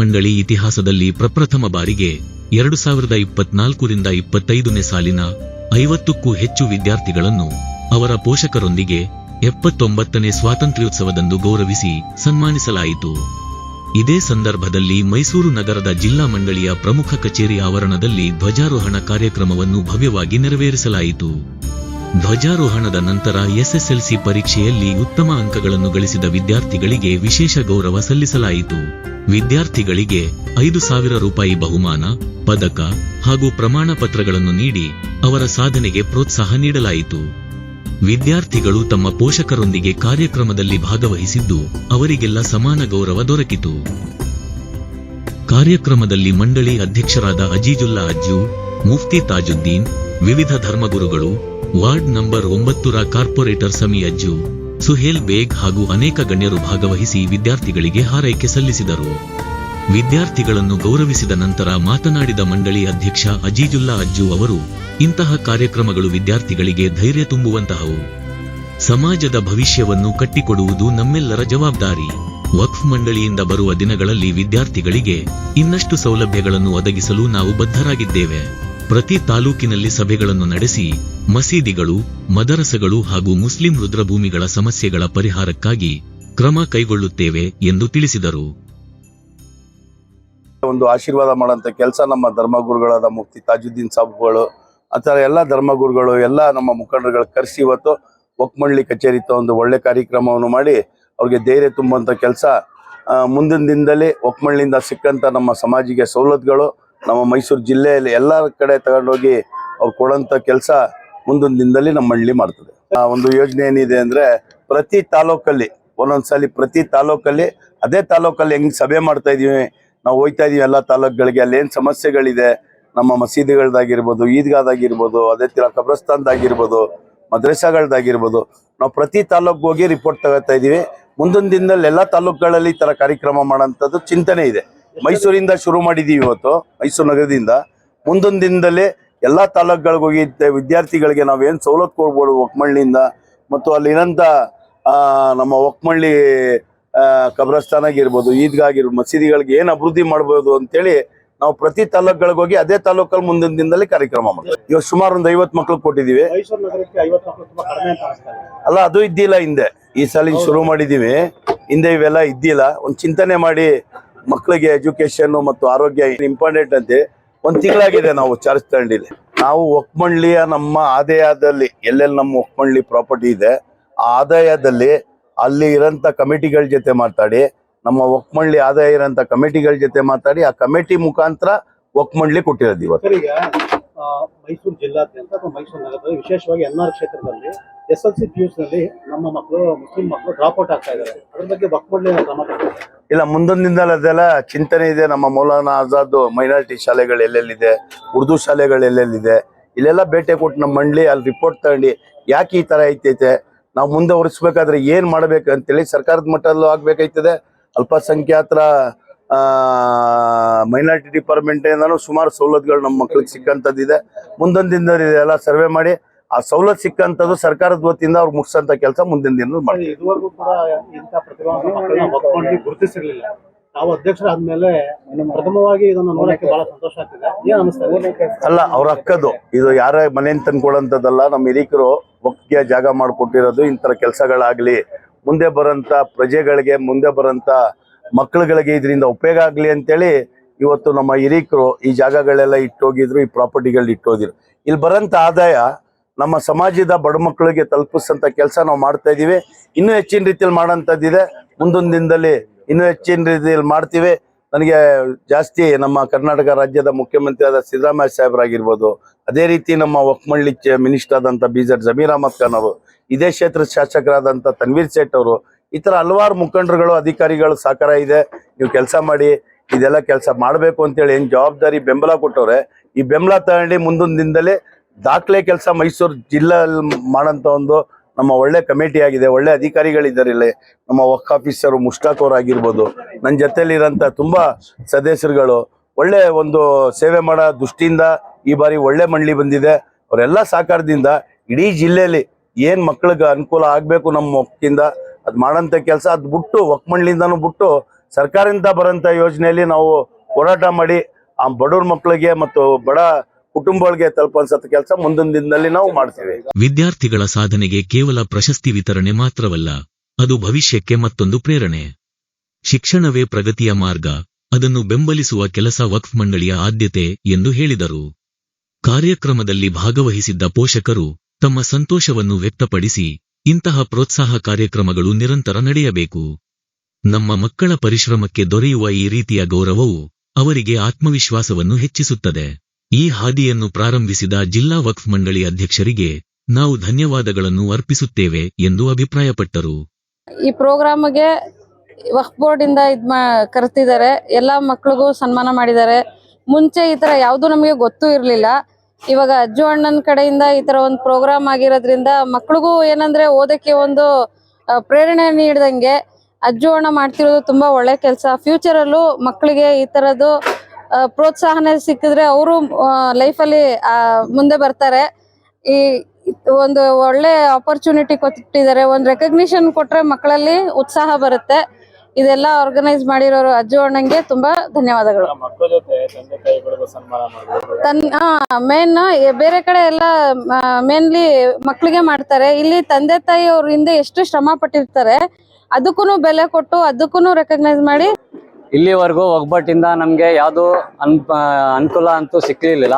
ಮಂಡಳಿ ಇತಿಹಾಸದಲ್ಲಿ ಪ್ರಪ್ರಥಮ ಬಾರಿಗೆ ಎರಡು ಸಾವಿರದ ಇಪ್ಪತ್ನಾಲ್ಕರಿಂದ ಇಪ್ಪತ್ತೈದನೇ ಸಾಲಿನ ಐವತ್ತಕ್ಕೂ ಹೆಚ್ಚು ವಿದ್ಯಾರ್ಥಿಗಳನ್ನು ಅವರ ಪೋಷಕರೊಂದಿಗೆ ಎಪ್ಪತ್ತೊಂಬತ್ತನೇ ಸ್ವಾತಂತ್ರ್ಯೋತ್ಸವದಂದು ಗೌರವಿಸಿ ಸನ್ಮಾನಿಸಲಾಯಿತು. ಇದೇ ಸಂದರ್ಭದಲ್ಲಿ ಮೈಸೂರು ನಗರದ ಜಿಲ್ಲಾ ಮಂಡಳಿಯ ಪ್ರಮುಖ ಕಚೇರಿ ಆವರಣದಲ್ಲಿ ಧ್ವಜಾರೋಹಣ ಕಾರ್ಯಕ್ರಮವನ್ನು ಭವ್ಯವಾಗಿ ನೆರವೇರಿಸಲಾಯಿತು. ಧ್ವಜಾರೋಹಣದ ನಂತರ ಎಸ್ಎಸ್ಎಲ್ಸಿ ಪರೀಕ್ಷೆಯಲ್ಲಿ ಉತ್ತಮ ಅಂಕಗಳನ್ನು ಗಳಿಸಿದ ವಿದ್ಯಾರ್ಥಿಗಳಿಗೆ ವಿಶೇಷ ಗೌರವ ಸಲ್ಲಿಸಲಾಯಿತು. ವಿದ್ಯಾರ್ಥಿಗಳಿಗೆ ಐದು ಸಾವಿರ ರೂಪಾಯಿ ಬಹುಮಾನ, ಪದಕ ಹಾಗೂ ಪ್ರಮಾಣ ಪತ್ರಗಳನ್ನು ನೀಡಿ ಅವರ ಸಾಧನೆಗೆ ಪ್ರೋತ್ಸಾಹ ನೀಡಲಾಯಿತು. ವಿದ್ಯಾರ್ಥಿಗಳು ತಮ್ಮ ಪೋಷಕರೊಂದಿಗೆ ಕಾರ್ಯಕ್ರಮದಲ್ಲಿ ಭಾಗವಹಿಸಿದ್ದು ಅವರಿಗೆಲ್ಲ ಸಮಾನ ಗೌರವ ದೊರಕಿತು. ಕಾರ್ಯಕ್ರಮದಲ್ಲಿ ಮಂಡಳಿ ಅಧ್ಯಕ್ಷರಾದ ಅಜೀಜುಲ್ಲಾ ಅಜ್ಜು, ಮುಫ್ತಿ ತಾಜುದ್ದೀನ್, ವಿವಿಧ ಧರ್ಮಗುರುಗಳು ವಾರ್ಡ್ ನಂಬರ್ ಒಂಬತ್ತರ ಕಾರ್ಪೊರೇಟರ್ ಸಮಿ ಅಜ್ಜು, ಸುಹೇಲ್ ಬೇಗ್ ಹಾಗೂ ಅನೇಕ ಗಣ್ಯರು ಭಾಗವಹಿಸಿ ವಿದ್ಯಾರ್ಥಿಗಳಿಗೆ ಹಾರೈಕೆ ಸಲ್ಲಿಸಿದರು. ವಿದ್ಯಾರ್ಥಿಗಳನ್ನು ಗೌರವಿಸಿದ ನಂತರ ಮಾತನಾಡಿದ ಮಂಡಳಿ ಅಧ್ಯಕ್ಷ ಅಜೀಜುಲ್ಲಾ ಅಜ್ಜು ಅವರು, ಇಂತಹ ಕಾರ್ಯಕ್ರಮಗಳು ವಿದ್ಯಾರ್ಥಿಗಳಿಗೆ ಧೈರ್ಯ ತುಂಬುವಂತಹವು. ಸಮಾಜದ ಭವಿಷ್ಯವನ್ನು ಕಟ್ಟಿಕೊಡುವುದು ನಮ್ಮೆಲ್ಲರ ಜವಾಬ್ದಾರಿ. ವಕ್ಫ್ ಮಂಡಳಿಯಿಂದ ಬರುವ ದಿನಗಳಲ್ಲಿ ವಿದ್ಯಾರ್ಥಿಗಳಿಗೆ ಇನ್ನಷ್ಟು ಸೌಲಭ್ಯಗಳನ್ನು ಒದಗಿಸಲು ನಾವು ಬದ್ಧರಾಗಿದ್ದೇವೆ. ಪ್ರತಿ ತಾಲೂಕಿನಲ್ಲಿ ಸಭೆಗಳನ್ನು ನಡೆಸಿ ಮಸೀದಿಗಳು, ಮದರಸಗಳು ಹಾಗೂ ಮುಸ್ಲಿಂ ರುದ್ರಭೂಮಿಗಳ ಸಮಸ್ಯೆಗಳ ಪರಿಹಾರಕ್ಕಾಗಿ ಕ್ರಮ ಕೈಗೊಳ್ಳುತ್ತೇವೆ ಎಂದು ತಿಳಿಸಿದರು. ಒಂದು ಆಶೀರ್ವಾದ ಮಾಡುವಂತ ಕೆಲಸ ನಮ್ಮ ಧರ್ಮಗುರುಗಳಾದ ಮುಫ್ತಿ ತಾಜುದ್ದೀನ್ ಸಾಬ್ಗಳು, ಆ ಥರ ಎಲ್ಲ ಧರ್ಮಗುರುಗಳು, ಎಲ್ಲ ನಮ್ಮ ಮುಖಂಡರುಗಳು ಕರೆಸಿ ಇವತ್ತು ಒಕ್ಮಳ್ಳಿ ಕಚೇರಿ ಒಂದು ಒಳ್ಳೆ ಕಾರ್ಯಕ್ರಮವನ್ನು ಮಾಡಿ ಅವ್ರಿಗೆ ಧೈರ್ಯ ತುಂಬುವಂಥ ಕೆಲಸ. ಮುಂದಿನ ದಿನದಲ್ಲಿ ಒಕ್ಕಮಳ್ಳಿಯಿಂದ ಸಿಕ್ಕಂಥ ನಮ್ಮ ಸಮಾಜಿಗೆ ಸವಲತ್ತುಗಳು ನಮ್ಮ ಮೈಸೂರು ಜಿಲ್ಲೆಯಲ್ಲಿ ಎಲ್ಲ ಕಡೆ ತಗೊಂಡೋಗಿ ಅವ್ರು ಕೊಡೋಂಥ ಕೆಲಸ ಮುಂದಿನ ದಿನದಲ್ಲಿ ನಮ್ಮ ಹಳ್ಳಿ ಮಾಡ್ತದೆ. ಆ ಒಂದು ಯೋಜನೆ ಏನಿದೆ ಅಂದರೆ ಪ್ರತಿ ತಾಲೂಕಲ್ಲಿ, ಒಂದೊಂದ್ಸಲಿ ಪ್ರತಿ ತಾಲೂಕಲ್ಲಿ, ಅದೇ ತಾಲೂಕಲ್ಲಿ ಹೆಂಗ್ ಸಭೆ ಮಾಡ್ತಾ ಇದೀವಿ, ನಾವು ಹೋಯ್ತಾ ಇದೀವಿ ಎಲ್ಲ ತಾಲೂಕುಗಳಿಗೆ, ಅಲ್ಲಿ ಏನು ಸಮಸ್ಯೆಗಳಿದೆ, ನಮ್ಮ ಮಸೀದಿಗಳದಾಗಿರ್ಬೋದು ಈದ್ಗಾದಾಗಿರ್ಬೋದು ಅದೇ ತರ ಕಬ್ರಸ್ತಾನ್ದಾಗಿರ್ಬೋದು, ಮದ್ರಸಾಗಳದಾಗಿರ್ಬೋದು, ನಾವು ಪ್ರತಿ ತಾಲೂಕು ಹೋಗಿ ರಿಪೋರ್ಟ್ ತಗೋತಾ ಇದೀವಿ. ಮುಂದಿನ ದಿನದಲ್ಲಿ ಎಲ್ಲ ತಾಲೂಕುಗಳಲ್ಲಿ ಈ ಥರ ಕಾರ್ಯಕ್ರಮ ಮಾಡೋಂಥದ್ದು ಚಿಂತನೆ ಇದೆ. ಮೈಸೂರಿಂದ ಶುರು ಮಾಡಿದೀವಿ ಇವತ್ತು ಮೈಸೂರು ನಗರದಿಂದ. ಮುಂದೊಂದು ದಿನದಲ್ಲಿ ಎಲ್ಲಾ ತಾಲೂಕುಗಳಿಗೆ ಹೋಗಿ ವಿದ್ಯಾರ್ಥಿಗಳಿಗೆ ನಾವೇನು ಸವಲತ್ತು ಕೊಡ್ಬೋದು ಒಕ್ಮಳ್ಳಿಯಿಂದ ಮತ್ತು ಅಲ್ಲಿರೋಂಥ ನಮ್ಮ ಒಕ್ಮಳ್ಳಿ ಆ, ಕಬ್ರಸ್ತಾನ್ ಆಗಿರ್ಬೋದು ಈದ್ಗಾಗಿರ್ಬೋದು ಮಸೀದಿಗಳಿಗೆ ಏನು ಅಭಿವೃದ್ಧಿ ಮಾಡ್ಬೋದು ಅಂತೇಳಿ ನಾವು ಪ್ರತಿ ತಾಲೂಕುಗಳಿಗೆ ಹೋಗಿ ಅದೇ ತಾಲೂಕಲ್ಲಿ ಮುಂದಿನ ದಿನದಲ್ಲಿ ಕಾರ್ಯಕ್ರಮ ಮಾಡ್ತೀವಿ. ಇವಾಗ ಸುಮಾರು ಒಂದು ಐವತ್ತು ಮಕ್ಳು ಅನಿಸ್ತಾ ಅಲ್ಲ ಅದು ಇದ್ದಿಲ್ಲ ಹಿಂದೆ. ಈ ಸಲ ಶುರು ಮಾಡಿದೀವಿ. ಹಿಂದೆ ಇವೆಲ್ಲ ಇದ್ದಿಲ್ಲ. ಒಂದು ಚಿಂತನೆ ಮಾಡಿ ಮಕ್ಕಳಿಗೆ ಎಜುಕೇಶನ್ ಮತ್ತು ಆರೋಗ್ಯ ಇಂಪಾರ್ಟೆಂಟ್ ಅಂತ, ಒಂದ್ ತಿಂಗಳಾಗಿದೆ ನಾವು ಚಾರ್ಜ್ ತಗೊಂಡಿದೆ. ನಾವು ಒಕ್ಮಂಡ್ಲಿಯ ನಮ್ಮ ಆದಾಯದಲ್ಲಿ, ಎಲ್ಲೆಲ್ಲಿ ನಮ್ಮ ಒಕ್ಮಂಡ್ಲಿ ಪ್ರಾಪರ್ಟಿ ಇದೆ, ಆ ಆದಾಯದಲ್ಲಿ ಅಲ್ಲಿ ಇರೋಂಥ ಕಮಿಟಿಗಳ ಜೊತೆ ಮಾತಾಡಿ, ನಮ್ಮ ಒಕ್ಮಂಡ್ಲಿ ಆದಾಯ ಇರೋಂಥ ಕಮಿಟಿಗಳ ಜೊತೆ ಮಾತಾಡಿ, ಆ ಕಮಿಟಿ ಮುಖಾಂತರ ಒಕ್ಮಂಡ್ಲಿ ಕೊಟ್ಟಿರೋದು ಇವತ್ತು. ಮೈಸೂರು ಜಿಲ್ಲಾದ್ಯಂತ ಅಥವಾ ಮೈಸೂರು ನಗರದಲ್ಲಿ ವಿಶೇಷವಾಗಿ ಎನ್ ಆರ್ ಕ್ಷೇತ್ರದಲ್ಲಿ ಎಸ್ ಎಲ್ ಸಿ ಪಿ ನಲ್ಲಿ ನಮ್ಮ ಮಕ್ಕಳು, ಮುಸ್ಲಿಂ ಮಕ್ಕಳು ಡ್ರಾಪ್ ಔಟ್ ಆಗ್ತಾ ಇದ್ದಾರೆ. ಅದ್ರ ಬಗ್ಗೆ ಒಕ್ಮಂಡ್ಲಿ ಕ್ರಮ ಇಲ್ಲ ಮುಂದಿನ ದಿನದಲ್ಲಿ ಅದೆಲ್ಲ ಚಿಂತನೆ ಇದೆ. ನಮ್ಮ ಮೌಲಾನಾ ಆಜಾದ್ ಮೈನಾರಿಟಿ ಶಾಲೆಗಳು ಎಲ್ಲೆಲ್ಲಿದೆ? ಉರ್ದು ಶಾಲೆಗಳು ಎಲ್ಲೆಲ್ಲಿದೆ? ಇಲ್ಲೆಲ್ಲ ಭೇಟಿ ಕೊಟ್ಟು ನಮ್ಮ ಮಂಡಳಿ ಅಲ್ಲಿ ರಿಪೋರ್ಟ್ ತಗೊಂಡು ಯಾಕೆ ಈ ತರ ಐತೈತೆ? ನಾವು ಮುಂದೆ ಹೊರಿಸ್ಬೇಕಾದ್ರೆ ಏನ್ ಮಾಡ್ಬೇಕು ಅಂತೇಳಿ ಸರ್ಕಾರದ ಮಟ್ಟದಲ್ಲೂ ಆಗ್ಬೇಕಾಯ್ತದೆ. ಅಲ್ಪಸಂಖ್ಯಾತರ ಮೈನಾರಿಟಿ ಡಿಪಾರ್ಟ್ಮೆಂಟ್ ಇಂದಾನು ಸುಮಾರು ಸವಲತ್ತುಗಳು ನಮ್ಮ ಮಕ್ಕಳಿಗೆ ಸಿಕ್ಕಂತದ್ದಿದೆ ಮುಂದೊಂದು ದಿನದಲ್ಲಿ ಇದೆಲ್ಲ ಸರ್ವೆ ಮಾಡಿ ಆ ಸವಲತ್ತು ಸಿಕ್ಕಂತದ್ದು ಸರ್ಕಾರದ ವತಿಯಿಂದ ಅವ್ರು ಮುಗಿಸಂತ ಕೆಲಸ ಮುಂದಿನ ದಿನ ಮಾಡ್ತೀವಿ. ಇದುವರೆಗೂ ಕೂಡ ಇಂಥ ಪ್ರತಿಭಾವಂತ ಮಕ್ಕಳನ್ನ ಬಕ್ಮಳ್ಳಿ ಗುರುತಿಸಿರ್ಲಿಲ್ಲ. ನಾವು ಅಧ್ಯಕ್ಷರಾದ್ಮೇಲೆ ಪ್ರಥಮವಾಗಿ ಇದನ್ನು ನೋಡಕ್ಕೆ ಬಹಳ ಸಂತೋಷ ಆಗ್ತಿದೆ. ಅಲ್ಲ ಅವ್ರ ಅಕ್ಕದು ಇದು ಯಾರ ಮನೆಯಿಂದ ತಂದ್ಕೊಡಂತದಲ್ಲ ನಮ್ಮ ಹಿರಿಕರು ಒಪ್ಪಿಗೆ ಜಾಗ ಮಾಡಿಕೊಟ್ಟಿರೋದು ಇಂಥರ ಕೆಲಸಗಳಾಗ್ಲಿ ಮುಂದೆ ಬರಂತ ಪ್ರಜೆಗಳಿಗೆ ಮುಂದೆ ಬರಂತ ಮಕ್ಕಳುಗಳಿಗೆ ಇದರಿಂದ ಉಪಯೋಗ ಆಗ್ಲಿ ಅಂತೇಳಿ ಇವತ್ತು ನಮ್ಮ ಹಿರಿಕರು ಈ ಜಾಗಗಳೆಲ್ಲ ಇಟ್ಟೋಗಿದ್ರು ಈ ಪ್ರಾಪರ್ಟಿಗಳು ಇಟ್ಟೋಗಿದ್ರು. ಇಲ್ಲಿ ಬರಂತ ಆದಾಯ ನಮ್ಮ ಸಮಾಜದ ಬಡ ಮಕ್ಕಳಿಗೆ ತಲುಪಿಸಂತ ಕೆಲಸ ನಾವು ಮಾಡ್ತಾ ಇದ್ದೀವಿ ಇನ್ನೂ ಹೆಚ್ಚಿನ ರೀತಿಯಲ್ಲಿ ಮಾಡೋಂಥದ್ದಿದೆ ಮುಂದೊಂದು ದಿನದಲ್ಲಿ ಇನ್ನೂ ಹೆಚ್ಚಿನ ರೀತಿಯಲ್ಲಿ ಮಾಡ್ತೀವಿ. ನನಗೆ ಜಾಸ್ತಿ ನಮ್ಮ ಕರ್ನಾಟಕ ರಾಜ್ಯದ ಮುಖ್ಯಮಂತ್ರಿ ಆದ ಸಿದ್ದರಾಮಯ್ಯ ಸಾಹೇಬರಾಗಿರ್ಬೋದು, ಅದೇ ರೀತಿ ನಮ್ಮ ಒಕ್ಮಳ್ಳಿ ಮಿನಿಸ್ಟರ್ ಆದಂಥ ಬಿ ಜೆಡ್ ಜಮೀರ್ ಅಹಮದ್ ಖಾನ್ ಅವರು, ಇದೇ ಕ್ಷೇತ್ರದ ಶಾಸಕರಾದಂಥ ತನ್ವೀರ್ ಸೇಠ್ ಅವರು, ಈ ಥರ ಹಲವಾರು ಮುಖಂಡರುಗಳು, ಅಧಿಕಾರಿಗಳು ಸಹಕಾರ ಇದೆ. ನೀವು ಕೆಲಸ ಮಾಡಿ, ಇದೆಲ್ಲ ಕೆಲಸ ಮಾಡಬೇಕು ಅಂತೇಳಿ ಏನು ಜವಾಬ್ದಾರಿ, ಬೆಂಬಲ ಕೊಟ್ಟವ್ರೆ, ಈ ಬೆಂಬಲ ತಗೊಂಡು ಮುಂದೊಂದು ದಿನದಲ್ಲಿ ದಾಖಲೆ ಕೆಲಸ ಮೈಸೂರು ಜಿಲ್ಲೆಯಲ್ಲಿ ಮಾಡೋಂಥ ಒಂದು ನಮ್ಮ ಒಳ್ಳೆ ಕಮಿಟಿ ಆಗಿದೆ, ಒಳ್ಳೆ ಅಧಿಕಾರಿಗಳಿದ್ದಾರೆ ಇಲ್ಲಿ. ನಮ್ಮ ವಕ್ ಆಫೀಸರು ಮುಷ್ತಾಕ್ ಅವರು ಆಗಿರ್ಬೋದು ನನ್ನ ಜೊತೆಯಲ್ಲಿರೋಂಥ ತುಂಬ ಸದಸ್ಯರುಗಳು, ಒಳ್ಳೆ ಒಂದು ಸೇವೆ ಮಾಡೋ ದೃಷ್ಟಿಯಿಂದ ಈ ಬಾರಿ ಒಳ್ಳೆ ಮಂಡಳಿ ಬಂದಿದೆ. ಅವರೆಲ್ಲ ಸಹಕಾರದಿಂದ ಇಡೀ ಜಿಲ್ಲೆಯಲ್ಲಿ ಏನು ಮಕ್ಳಿಗೆ ಅನುಕೂಲ ಆಗಬೇಕು ನಮ್ಮ ಒಕ್ಕಿಂದ ಅದು ಮಾಡೋಂಥ ಕೆಲಸ ಅದು ಬಿಟ್ಟು ಒಕ್ ಮಂಡಳಿಯಿಂದನೂ ಬಿಟ್ಟು ಸರ್ಕಾರದಿಂದ ಬರೋಂಥ ಯೋಜನೆಯಲ್ಲಿ ನಾವು ಹೋರಾಟ ಮಾಡಿ, ಆ ಬಡವ್ರ ಮಕ್ಕಳಿಗೆ ಮತ್ತು ಬಡ ಕುಟುಂಬಗಳಿಗೆ ತಲುಪುವಂತ ಕೆಲಸ ಮುಂದಿನ ದಿನದಲ್ಲಿ ನಾವು ಮಾಡ್ತೇವೆ. ವಿದ್ಯಾರ್ಥಿಗಳ ಸಾಧನೆಗೆ ಕೇವಲ ಪ್ರಶಸ್ತಿ ವಿತರಣೆ ಮಾತ್ರವಲ್ಲ, ಅದು ಭವಿಷ್ಯಕ್ಕೆ ಮತ್ತೊಂದು ಪ್ರೇರಣೆ. ಶಿಕ್ಷಣವೇ ಪ್ರಗತಿಯ ಮಾರ್ಗ, ಅದನ್ನು ಬೆಂಬಲಿಸುವ ಕೆಲಸ ವಕ್ಫ್ ಮಂಡಳಿಯ ಆದ್ಯತೆ ಎಂದು ಹೇಳಿದರು. ಕಾರ್ಯಕ್ರಮದಲ್ಲಿ ಭಾಗವಹಿಸಿದ್ದ ಪೋಷಕರು ತಮ್ಮ ಸಂತೋಷವನ್ನು ವ್ಯಕ್ತಪಡಿಸಿ, ಇಂತಹ ಪ್ರೋತ್ಸಾಹ ಕಾರ್ಯಕ್ರಮಗಳು ನಿರಂತರ ನಡೆಯಬೇಕು. ನಮ್ಮ ಮಕ್ಕಳ ಪರಿಶ್ರಮಕ್ಕೆ ದೊರೆಯುವ ಈ ರೀತಿಯ ಗೌರವವು ಅವರಿಗೆ ಆತ್ಮವಿಶ್ವಾಸವನ್ನು ಹೆಚ್ಚಿಸುತ್ತದೆ. ಈ ಹಾದಿಯನ್ನು ಪ್ರಾರಂಭಿಸಿದ ಜಿಲ್ಲಾ ವಕ್ಫ್ ಮಂಡಳಿ ಅಧ್ಯಕ್ಷರಿಗೆ ನಾವು ಧನ್ಯವಾದಗಳನ್ನು ಅರ್ಪಿಸುತ್ತೇವೆ ಎಂದು ಅಭಿಪ್ರಾಯಪಟ್ಟರು. ಈ ಪ್ರೋಗ್ರಾಮ್ಗೆ ವಕ್ಫ್ ಬೋರ್ಡ್ ಇಂದ ಇದ್ ಕರೆತಿದ್ದಾರೆ ಎಲ್ಲಾ ಮಕ್ಕಳಿಗೂ ಸನ್ಮಾನ ಮಾಡಿದ್ದಾರೆ. ಮುಂಚೆ ಈ ತರ ಯಾವುದು ನಮಗೆ ಗೊತ್ತು ಇರಲಿಲ್ಲ. ಇವಾಗ ಅಜ್ಜು ಅಣ್ಣನ ಕಡೆಯಿಂದ ಈ ತರ ಒಂದು ಪ್ರೋಗ್ರಾಮ್ ಆಗಿರೋದ್ರಿಂದ ಮಕ್ಕಳಿಗೂ ಏನಂದ್ರೆ ಓದಕ್ಕೆ ಒಂದು ಪ್ರೇರಣೆ ನೀಡಿದಂಗೆ ಅಜ್ಜು ಅಣ್ಣ ಮಾಡ್ತಿರೋದು ತುಂಬಾ ಒಳ್ಳೆ ಕೆಲಸ. ಫ್ಯೂಚರ್ ಅಲ್ಲೂ ಮಕ್ಕಳಿಗೆ ಈ ತರದ್ದು ಪ್ರೋತ್ಸಾಹನೆ ಸಿಕ್ಕಿದ್ರೆ ಅವರು ಲೈಫಲ್ಲಿ ಮುಂದೆ ಬರ್ತಾರೆ. ಈ ಒಂದು ಒಳ್ಳೆ ಆಪರ್ಚುನಿಟಿ ಕೊಟ್ಟಿದ್ದಾರೆ. ಒಂದು ರೆಕಗ್ನಿಷನ್ ಕೊಟ್ರೆ ಮಕ್ಕಳಲ್ಲಿ ಉತ್ಸಾಹ ಬರುತ್ತೆ. ಇದೆಲ್ಲ ಆರ್ಗನೈಸ್ ಮಾಡಿರೋರು ಅಜ್ಜು ಅಣ್ಣಂಗೆ ತುಂಬಾ ಧನ್ಯವಾದಗಳು. ಮೇನ್ ಬೇರೆ ಕಡೆ ಎಲ್ಲ ಮೇನ್ಲಿ ಮಕ್ಕಳಿಗೆ ಮಾಡ್ತಾರೆ. ಇಲ್ಲಿ ತಂದೆ ತಾಯಿ ಅವ್ರ ಹಿಂದೆ ಎಷ್ಟು ಶ್ರಮ ಪಟ್ಟಿರ್ತಾರೆ ಅದಕ್ಕೂ ಬೆಲೆ ಕೊಟ್ಟು ಅದಕ್ಕೂ ರೆಕಗ್ನೈಸ್ ಮಾಡಿ ಇಲ್ಲಿವರೆಗೂ ಒಗ್ಗಟ್ಟಿಂದ ನಮಗೆ ಯಾವುದು ಅನ್ ಅನುಕೂಲ ಅಂತೂ ಸಿಕ್ಕಲಿಲ್ಲ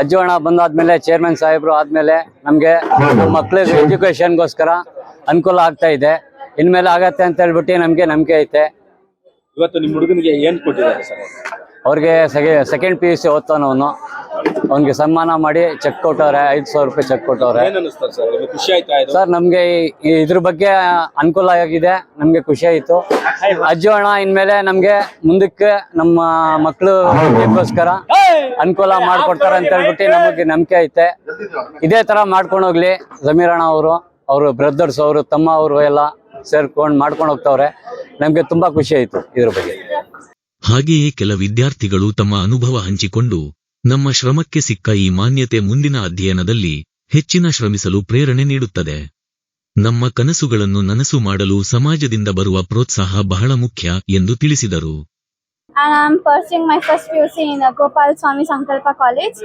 ಅಜ್ಜು ಹಣ ಬಂದಾದ್ಮೇಲೆ ಚೇರ್ಮನ್ ಸಾಹೇಬರು ಆದ್ಮೇಲೆ ನಮಗೆ ನಮ್ಮ ಮಕ್ಳಿಗೆ ಎಜುಕೇಶನ್ಗೋಸ್ಕರ ಅನುಕೂಲ ಆಗ್ತಾ ಇದೆ. ಇನ್ಮೇಲೆ ಆಗತ್ತೆ ಅಂತ ಹೇಳ್ಬಿಟ್ಟು ನಮಗೆ ನಂಬಿಕೆ ಐತೆ. ಇವತ್ತು ನಿಮ್ಮ ಹುಡುಗನಿಗೆ ಏನು ಕೊಟ್ಟಿದ್ದಾರೆ ಸರ್? ಅವ್ರಿಗೆ ಸೆಕೆ ಸೆಕೆಂಡ್ ಪಿ ಯು ಸಿ ಓದ್ತಾನವನು ಅವ್ನಿಗೆ ಸನ್ಮಾನ ಮಾಡಿ ಚೆಕ್ ಕೊಟ್ಟವ್ರೆ ಐದು ಸಾವಿರ ರೂಪಾಯಿ ಚೆಕ್ ಕೊಟ್ಟವ್ರೆ. ಏನ್ ಸರ್? ನಿಮಗೆ ಖುಷಿ ಆಯ್ತಾ ಇದು? ಸರ್ ನಮ್ಗೆ ಈ- ಈ ಇದ್ರ ಬಗ್ಗೆ ಅನುಕೂಲ ಆಗಿದೆ. ನಮ್ಗೆ ಖುಷಿ ಆಯ್ತು. ಅಜ್ಜು ಹಣ ಇನ್ಮೇಲೆ ನಮ್ಗೆ ಮುಂದಕ್ಕೆ ನಮ್ಮ ಮಕ್ಕಳು ಇದಕ್ಕೋಸ್ಕರ ಅನುಕೂಲ ಮಾಡ್ಕೊಡ್ತಾರೆ ಅಂತ ಹೇಳ್ಬಿಟ್ಟು ನಮಗೆ ನಂಬಿಕೆ ಐತೆ. ಇದೇ ತರ ಮಾಡ್ಕೊಂಡು ಹೋಗ್ಲಿ. ಜಮೀರ್ ಅಣ್ಣ ಅವರು ಅವರು ಬ್ರದರ್ಸ್ ಅವರು ತಮ್ಮ ಅವರು ಎಲ್ಲ ಸೇರ್ಕೊಂಡು ಮಾಡ್ಕೊಂಡು ಹೋಗ್ತಾವ್ರೆ. ನಮ್ಗೆ ತುಂಬಾ ಖುಷಿ ಆಯ್ತು ಇದ್ರ ಬಗ್ಗೆ. ಹಾಗೆಯೇ ಕೆಲ ವಿದ್ಯಾರ್ಥಿಗಳು ತಮ್ಮ ಅನುಭವ ಹಂಚಿಕೊಂಡು ನಮ್ಮ ಶ್ರಮಕ್ಕೆ ಸಿಕ್ಕ ಈ ಮಾನ್ಯತೆ ಮುಂದಿನ ಅಧ್ಯಯನದಲ್ಲಿ ಹೆಚ್ಚಿನ ಶ್ರಮಿಸಲು ಪ್ರೇರಣೆ ನೀಡುತ್ತದೆ ನಮ್ಮ ಕನಸುಗಳನ್ನು ನನಸು ಮಾಡಲು ಸಮಾಜದಿಂದ ಬರುವ ಪ್ರೋತ್ಸಾಹ ಬಹಳ ಮುಖ್ಯ ಎಂದು ತಿಳಿಸಿದರು and I'm pursuing my first PUC in uh, Gopal Swami Sankalpa College.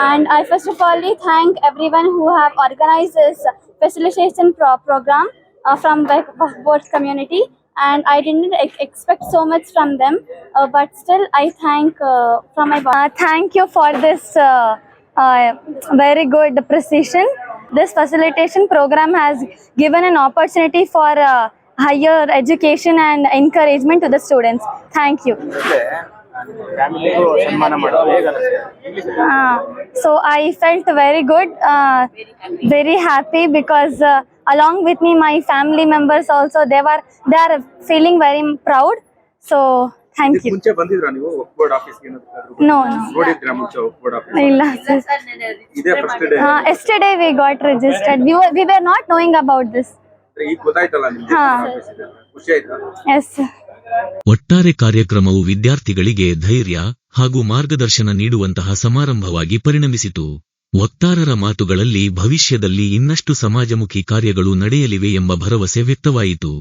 And I first of all thank everyone who have organized this facilitation pro- program uh, from the both community. and I didn't ex expect so much from them. Uh, but still, I thank uh, from my uh, thank you for this uh, uh, very good precision. This facilitation program has given an opportunity for uh, higher education and encouragement to the students. Thank you. Uh, so I felt very good, uh, very happy because. Uh, along with me, my family members also they were they are feeling very proud. So thank you. ಮುಂಚೆ ಬಂದಿದ್ರಾ ನೀವು board No, no. ನೋಡಿದ್ರಾ ಮುಂಚೆ board office ಇಲ್ಲ, sir. ಇದೇ first day Uh, yesterday we got registered. We were, we were not knowing about this. ಈಗ ಗೊತ್ತಾಯ್ತಲ್ಲ ನಿಮ್ಗೆ ಹಾ. ಆಫೀಸ್. ಖುಷಿ ಆಯ್ತಾ Yes. sir. ಒಟ್ಟಾರೆ ಕಾರ್ಯಕ್ರಮವು ವಿದ್ಯಾರ್ಥಿಗಳಿಗೆ ಧೈರ್ಯ ಹಾಗೂ ಮಾರ್ಗದರ್ಶನ ನೀಡುವಂತಹ ಸಮಾರಂಭವಾಗಿ ಪರಿಣಮಿಸಿತು ವಕ್ತಾರರ ಮಾತುಗಳಲ್ಲಿ ಭವಿಷ್ಯದಲ್ಲಿ ಇನ್ನಷ್ಟು ಸಮಾಜಮುಖಿ ಕಾರ್ಯಗಳು ನಡೆಯಲಿವೆ ಎಂಬ ಭರವಸೆ ವ್ಯಕ್ತವಾಯಿತು.